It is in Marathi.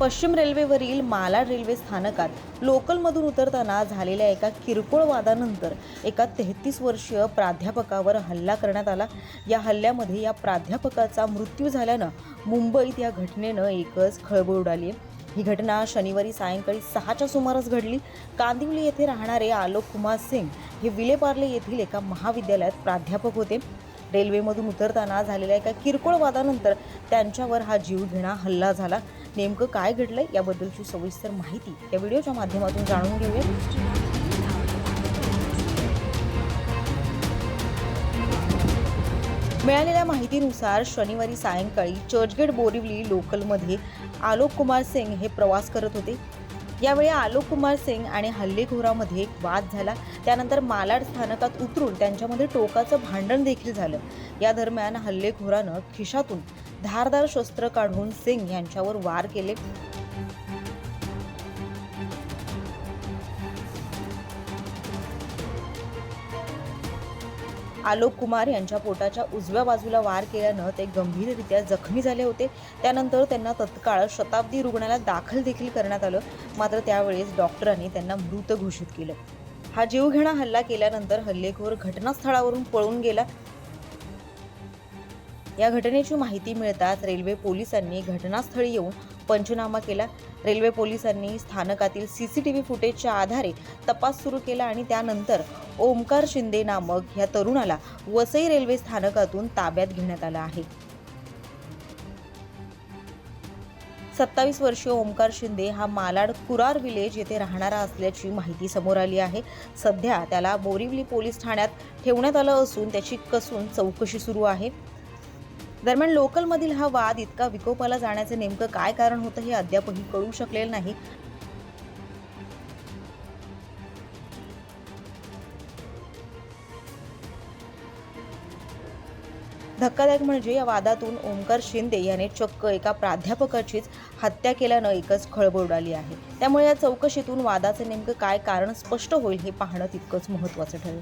पश्चिम रेल्वेवरील मालाड रेल्वे स्थानकात लोकलमधून उतरताना झालेल्या एका किरकोळ वादानंतर एका तेहतीस वर्षीय प्राध्यापकावर हल्ला करण्यात आला. या हल्ल्यामध्ये या प्राध्यापकाचा मृत्यू झाल्यानं मुंबईत या घटनेनं एकच खळबळ उडाली आहे ही घटना शनिवारी सायंकाळी सहाच्या सुमारास घडली. कांदिवली येथे राहणारे आलोक कुमार सिंग हे विलेपार्ले येथील एका महाविद्यालयात प्राध्यापक होते. रेल्वेमधून उतरताना झालेल्या एका किरकोळ वादानंतर त्यांच्यावर हा जीवघेणा हल्ला झाला. नेमकं काय घडलंय याबद्दलची सविस्तर माहिती या व्हिडिओच्या माध्यमातून जाणून घेऊया. मिळालेल्या माहितीनुसार शनिवारी सायंकाळी चर्चगेट बोरिवली लोकलमध्ये आलोक कुमार सिंग हे प्रवास करत होते. यावेळी आलोक कुमार सिंग आणि हल्लेखोरामध्ये एक वाद झाला. त्यानंतर मालाड स्थानकात उतरून त्यांच्यामध्ये टोकाचं भांडण देखील झालं. या दरम्यान हल्लेखोरानं खिशातून धारदार शस्त्र काढून सिंग यांच्यावर वार केले. आलोक कुमार यांच्या पोटाच्या उजव्या बाजूला वार केल्यानं ते गंभीररित्या जखमी झाले होते. त्यानंतर त्यांना तत्काळ शताब्दी रुग्णालयात दाखल देखील करण्यात आलं. मात्र त्यावेळेस डॉक्टरांनी त्यांना मृत घोषित केलं. हा जीवघेणा हल्ला केल्यानंतर हल्लेखोर घटनास्थळावरून पळून गेला. या घटनेची माहिती मिळताच रेल्वे पोलिसांनी घटनास्थळी येऊन पंचनामा केला. रेल्वे पोलिसांनी स्थानकातील सी सी टी व्ही फुटेजच्या आधारे तपास सुरू केला आणि त्यानंतर ओमकार शिंदे नामक या तरुणाला वसई रेल्वे स्थानकातून ताब्यात घेण्यात आलं आहे. सत्तावीस वर्षीय ओमकार शिंदे हा मालाड कुरार विलेज येथे राहणारा असल्याची माहिती समोर आली आहे. सध्या त्याला बोरिवली पोलीस ठाण्यात ठेवण्यात आलं असून त्याची कसून चौकशी सुरू आहे. दरम्यान लोकलमधील हा वाद इतका विकोपाला जाण्याचे नेमकं काय कारण होतं हे अद्यापही कळू शकलेलं नाही. धक्कादायक म्हणजे या वादातून ओमकार शिंदे याने चक्क एका प्राध्यापकाचीच हत्या केल्यानं एकच खळबळ उडाली आहे. त्यामुळे या चौकशीतून वादाचे नेमकं काय कारण स्पष्ट होईल हे पाहणं तितकंच महत्त्वाचं ठरेल.